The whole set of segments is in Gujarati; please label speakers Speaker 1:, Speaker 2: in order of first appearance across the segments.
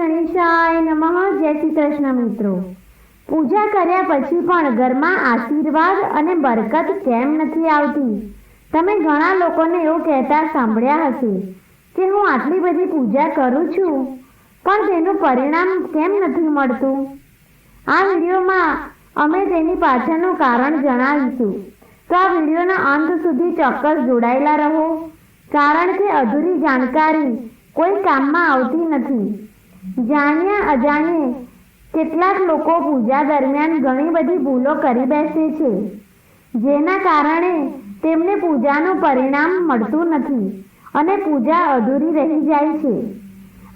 Speaker 1: ગણેશાય નમઃ. જય શ્રી કૃષ્ણ મિત્રો. પૂજા કર્યા પછી પણ ઘરમાં આશીર્વાદ અને બરકત કેમ નથી આવતી? તમે ઘણા લોકોને એવું કહેતા સાંભળ્યા હશે કે હું આટલી બધી પૂજા કરું છું, પણ તેનું પરિણામ કેમ નથી મળતું? આ વિડીયોમાં અમે તેની પાછળનું કારણ જણાવીશું. તો આ વિડીયોના અંત સુધી ચોક્કસ જોડાયેલા રહો, કારણ કે અધૂરી જાણકારી કોઈ કામમાં આવતી નથી. જાણ્યા અજાણ્યે કેટલાક લોકો પૂજા દરમિયાન ઘણી બધી ભૂલો કરી બેસે છે, જેના કારણે તેમને પૂજાનું પરિણામ મળતું નથી અને પૂજા અધૂરી રહી જાય છે.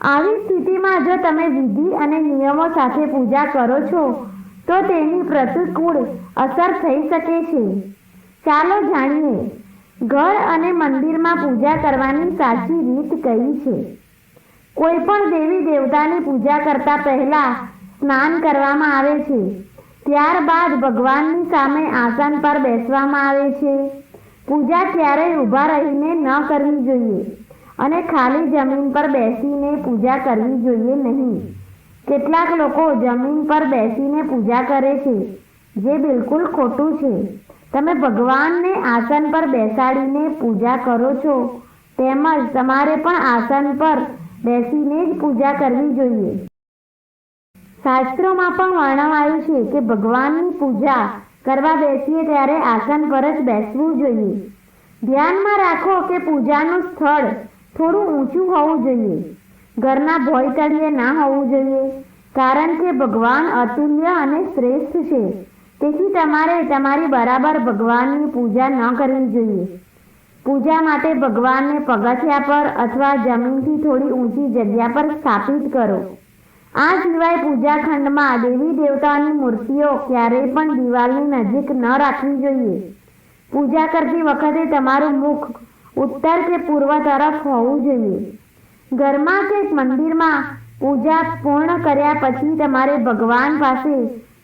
Speaker 1: આવી સ્થિતિમાં જો તમે વિધિ અને નિયમો સાથે પૂજા કરો છો, તો તેની પ્રતિકૂળ અસર થઈ શકે છે. ચાલો જાણીએ, ઘર અને મંદિરમાં પૂજા કરવાની સાચી રીત કઈ છે? કોઈ પણ દેવી દેવતાની પૂજા કરતા પહેલા સ્નાન કરવામાં આવે છે. ત્યારબાદ ભગવાનની સામે આસન પર બેસવામાં આવે છે. પૂજા ક્યારેય ઊભા રહીને ન કરવી જોઈએ અને ખાલી જમીન પર બેસીને પૂજા કરવી જોઈએ નહીં. કેટલાક લોકો જમીન પર બેસીને પૂજા કરે છે, જે બિલકુલ ખોટું છે. તમે ભગવાનને આસન પર બેસાડીને પૂજા કરો છો, તેમજ તમારે પણ આસન પર બેસીને જ પૂજા કરવી જોઈએ. શાસ્ત્રોમાં પણ વર્ણવાયું છે કે ભગવાનની પૂજા કરવા બેસીએ ત્યારે આસન પર જ બેસવું જોઈએ. ધ્યાનમાં રાખો કે પૂજાનું સ્થળ થોડું ઊંચું હોવું જોઈએ. ઘરના ભોય તળિયે ના હોવું જોઈએ, કારણ કે ભગવાન અતુલ્ય અને શ્રેષ્ઠ છે. તેથી તમારે તમારી બરાબર ભગવાનની પૂજા ન કરવી જોઈએ. પૂજા માટે ભગવાનને પગથિયા પર અથવા જમીનથી થોડી ઊંચી જગ્યા પર સ્થાપિત કરો. આ સિવાય પૂજા ખંડમાં દેવી દેવતાની મૂર્તિઓ ક્યારેય પણ દિવાલની નજીક ન રાખવી જોઈએ. પૂજા કરતી વખતે તમારું મુખ ઉત્તર કે પૂર્વ તરફ હોવું જોઈએ. ઘરમાં કે મંદિરમાં પૂજા પૂર્ણ કર્યા પછી તમારે ભગવાન પાસે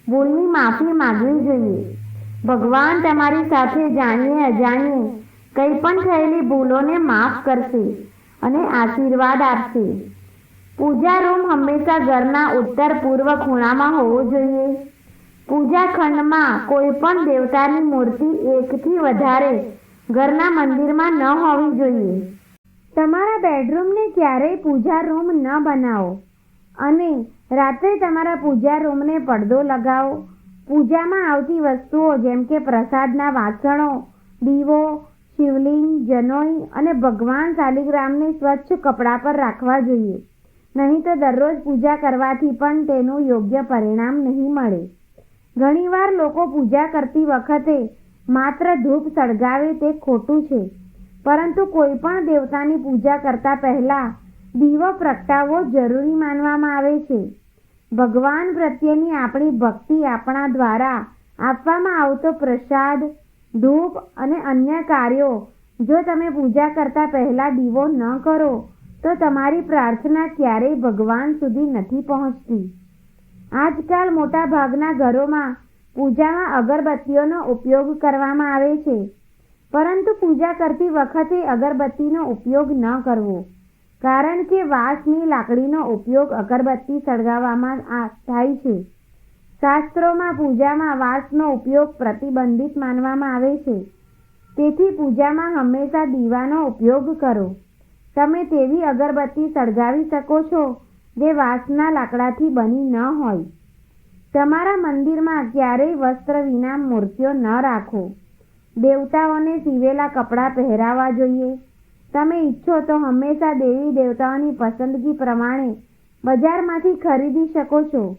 Speaker 1: ભૂલની માફી માંગવી જોઈએ. ભગવાન તમારી સાથે જાણીએ અજાણીએ કંઈ પણ થયેલી ભૂલોને માફ કરશે અને આશીર્વાદ આપશે. પૂજા રૂમ હંમેશા ઘરના ઉત્તર પૂર્વ ખૂણામાં હોવો જોઈએ. પૂજા ખંડમાં કોઈ પણ દેવતાની મૂર્તિ એકથી વધારે ઘરના મંદિરમાં ન હોવી જોઈએ. તમારા બેડરૂમને ક્યારેય પૂજા રૂમ ન બનાવો અને રાત્રે તમારા પૂજા રૂમને પડદો લગાવો. પૂજામાં આવતી વસ્તુઓ જેમ કે પ્રસાદના વાસણો, દીવો શિવલિંગ, જનોઈ અને ભગવાન શાલિગ્રામને સ્વચ્છ કપડાં પર રાખવા જોઈએ. નહીં તો દરરોજ પૂજા કરવાથી પણ તેનું યોગ્ય પરિણામ નહીં મળે. ઘણીવાર લોકો પૂજા કરતી વખતે માત્ર ધૂપ સળગાવે તે ખોટું છે. પરંતુ કોઈ પણ દેવતાની પૂજા કરતા પહેલા દીવો પ્રગટાવવો જરૂરી માનવામાં આવે છે. ભગવાન પ્રત્યેની આપણી ભક્તિ આપણા દ્વારા આપવામાં આવતો પ્રસાદ ધૂપ અને અન્ય કાર્યો. જો તમે પૂજા કરતા પહેલા દીવો ન કરો, તો તમારી પ્રાર્થના ક્યારેય ભગવાન સુધી નથી પહોંચતી. આજકાલ મોટાભાગના ઘરોમાં પૂજામાં અગરબત્તીઓનો ઉપયોગ કરવામાં આવે છે. પરંતુ પૂજા કરતી વખતે અગરબત્તીનો ઉપયોગ ન કરવો. કારણ કે વાંસની લાકડીનો ઉપયોગ અગરબત્તી સળગાવવામાં થાય છે. શાસ્ત્રોમાં પૂજામાં વાંસનો ઉપયોગ પ્રતિબંધિત માનવામાં આવે છે. તેથી પૂજામાં હંમેશા દીવાનો ઉપયોગ કરો. તમે તેવી અગરબત્તી સળગાવી શકો છો, જે વાંસના લાકડાથી બની ન હોય. તમારા મંદિરમાં ક્યારેય વસ્ત્ર વિના મૂર્તિઓ ન રાખો. દેવતાઓને સીવેલા કપડાં પહેરાવા જોઈએ. તમે ઈચ્છો તો હંમેશા દેવી દેવતાઓની પસંદગી પ્રમાણે બજારમાંથી ખરીદી શકો છો.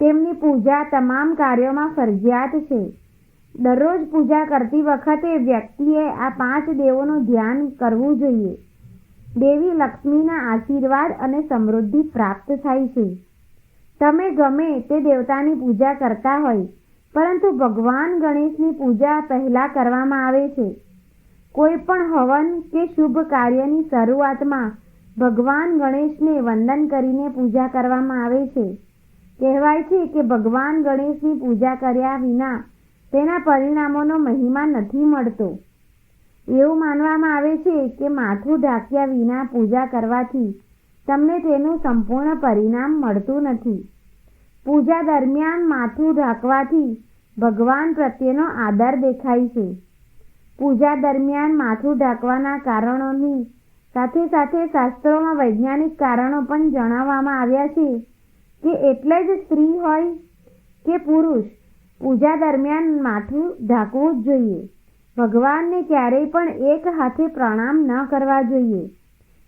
Speaker 1: તેમની પૂજા તમામ કાર્યોમાં ફરજિયાત છે. દરરોજ પૂજા કરતી વખતે વ્યક્તિએ આ પાંચ દેવોનું ધ્યાન કરવું જોઈએ. દેવી લક્ષ્મીના આશીર્વાદ અને સમૃદ્ધિ પ્રાપ્ત થાય છે. તમે ગમે તે દેવતાની પૂજા કરતા હોય, પરંતુ ભગવાન ગણેશની પૂજા પહેલાં કરવામાં આવે છે. કોઈ પણ હવન કે શુભ કાર્યની શરૂઆતમાં ભગવાન ગણેશને વંદન કરીને પૂજા કરવામાં આવે છે. કહેવાય છે કે ભગવાન ગણેશની પૂજા કર્યા વિના તેના પરિણામોનો મહિમા નથી મળતો. એવું માનવામાં આવે છે કે માથું ઢાંક્યા વિના પૂજા કરવાથી તમને તેનું સંપૂર્ણ પરિણામ મળતું નથી. પૂજા દરમિયાન માથું ઢાંકવાથી ભગવાન પ્રત્યેનો આદર દેખાય છે. પૂજા દરમિયાન માથું ઢાંકવાના કારણોની સાથે સાથે શાસ્ત્રોમાં વૈજ્ઞાનિક કારણો પણ જણાવવામાં આવ્યા છે. કે એટલે જ સ્ત્રી હોય કે પુરુષ, પૂજા દરમિયાન માથું ઢાંકવું જ જોઈએ. ભગવાનને ક્યારેય પણ એક હાથે પ્રણામ ન કરવા જોઈએ.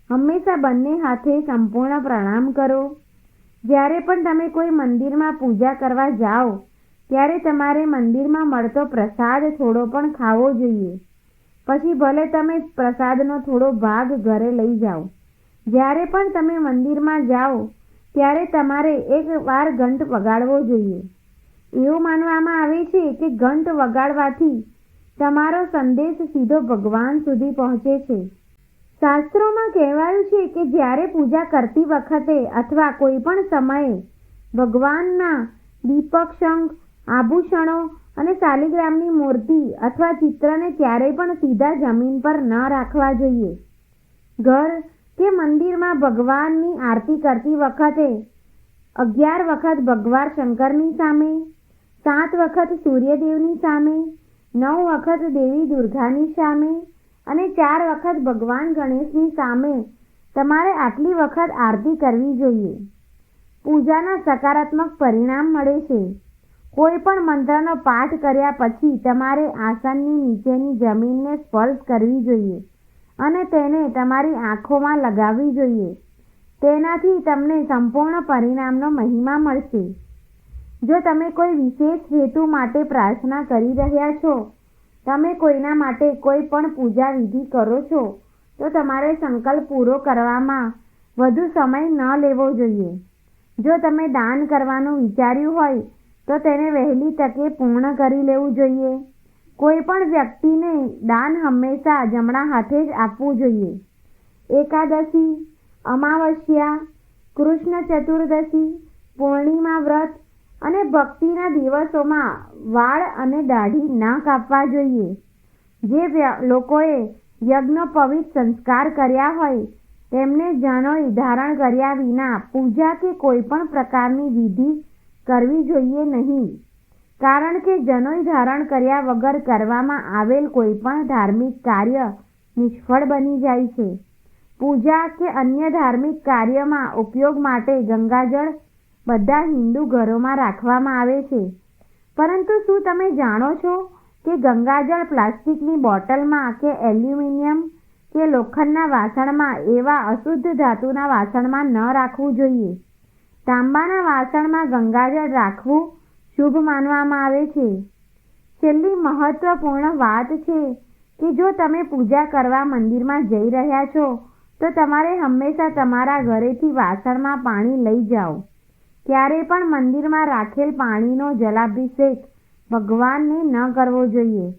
Speaker 1: હંમેશા બંને હાથે સંપૂર્ણ પ્રણામ કરો. જ્યારે પણ તમે કોઈ મંદિરમાં પૂજા કરવા જાઓ, ત્યારે તમારે મંદિરમાં મળતો પ્રસાદ થોડો પણ ખાવો જોઈએ. પછી ભલે તમે પ્રસાદનો થોડો ભાગ ઘરે લઈ જાઓ. જ્યારે પણ તમે મંદિરમાં જાઓ ત્યારે તમારે એક વાર ઘંટ વગાડવો જોઈએ. એવું માનવામાં આવે છે કે ઘંટ વગાડવાથી તમારો સંદેશ સીધો ભગવાન સુધી પહોંચે છે. શાસ્ત્રોમાં કહેવાયું છે કે જ્યારે પૂજા કરતી વખતે અથવા કોઈ પણ સમયે ભગવાનના દીપક, શંખ, આભૂષણો અને શાલિગ્રામની મૂર્તિ અથવા ચિત્રને ક્યારેય પણ સીધા જમીન પર ન રાખવા જોઈએ. ઘર કે મંદિરમાં ભગવાનની આરતી કરતી વખતે અગિયાર વખત ભગવાન શંકરની સામે, સાત વખત સૂર્યદેવની સામે, નવ વખત દેવી દુર્ગાની સામે અને ચાર વખત ભગવાન ગણેશની સામે તમારે આટલી વખત આરતી કરવી જોઈએ. પૂજાના સકારાત્મક પરિણામ મળે છે. કોઈ પણ મંત્રનો પાઠ કર્યા પછી તમારે આસનની નીચેની જમીનને સ્પર્શ કરવી જોઈએ. અને તેને તમારી આંખોમાં લગાવવી જોઈએ. તેનાથી તમને સંપૂર્ણ પરિણામનો મહિમા મળશે. જો તમે કોઈ વિશેષ હેતુ માટે પ્રાર્થના કરી રહ્યા છો, તમે કોઈના માટે કોઈ પણ પૂજા વિધિ કરો છો, તો તમારે સંકલ્પ પૂરો કરવામાં વધુ સમય ન લેવો જોઈએ. જો તમે દાન કરવાનું વિચાર્યું હોય, તો તેને વહેલી તકે પૂર્ણ કરી લેવું જોઈએ. કોઈ પણ વ્યક્તિને દાન હંમેશા જમણા હાથે જ આપવું જોઈએ. એકાદશી, અમાવસ્યા, કૃષ્ણ ચતુર્દશી, પૂર્ણિમા વ્રત અને ભક્તિના દિવસોમાં વાળ અને દાઢી ના કાપવા જોઈએ. જે લોકોએ યજ્ઞોપવિત સંસ્કાર કર્યા હોય, તેમને જનોઈ ધારણ કર્યા વિના પૂજા કે કોઈ પણ પ્રકારની વિધિ કરવી જોઈએ નહીં. કારણ કે જનોઈ ધારણ કર્યા વગર કરવામાં આવેલ કોઈ પણ ધાર્મિક કાર્ય નિષ્ફળ બની જાય છે. પૂજા કે અન્ય ધાર્મિક કાર્યમાં ઉપયોગ માટે ગંગાજળ બધા હિન્દુ ઘરોમાં રાખવામાં આવે છે. પરંતુ શું તમે જાણો છો કે ગંગાજળ પ્લાસ્ટિકની બોટલમાં કે એલ્યુમિનિયમ કે લોખંડના વાસણમાં એવા અશુદ્ધ ધાતુના વાસણમાં ન રાખવું જોઈએ? તાંબાના વાસણમાં ગંગાજળ રાખવું શુભ માનવામાં આવે છે. છેલ્લી મહત્વપૂર્ણ વાત છે કે જો તમે પૂજા કરવા મંદિરમાં જઈ રહ્યા છો, તો તમારે હંમેશા તમારા ઘરેથી વાસણમાં પાણી લઈ જાઓ. ક્યારે પણ મંદિરમાં રાખેલ પાણીનો જલાભિષેક ભગવાનને ન કરવો જોઈએ.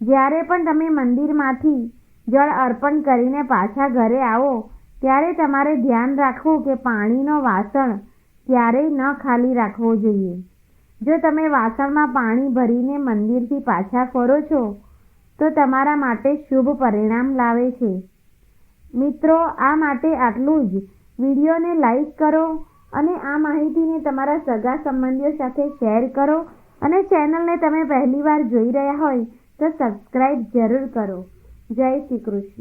Speaker 1: જ્યારે પણ તમે મંદિરમાંથી જળ અર્પણ કરીને પાછા ઘરે આવો, ત્યારે તમારે ધ્યાન રાખવું કે પાણીનો વાસણ ક્યારેય ન ખાલી રાખવો જોઈએ. જો તમે વાસણમાં પાણી ભરીને મંદિરથી પાછા ફરો છો, તો તમારા માટે શુભ પરિણામ લાવે છે. મિત્રો, આ માટે આટલું જ. વિડીયોને લાઈક કરો અને આ માહિતીને તમારા સગા સંબંધીઓ સાથે શેર કરો અને ચેનલને તમે પહેલીવાર જોઈ રહ્યા હોય તો સબસ્ક્રાઈબ જરૂર કરો. જય શ્રી કૃષ્ણ.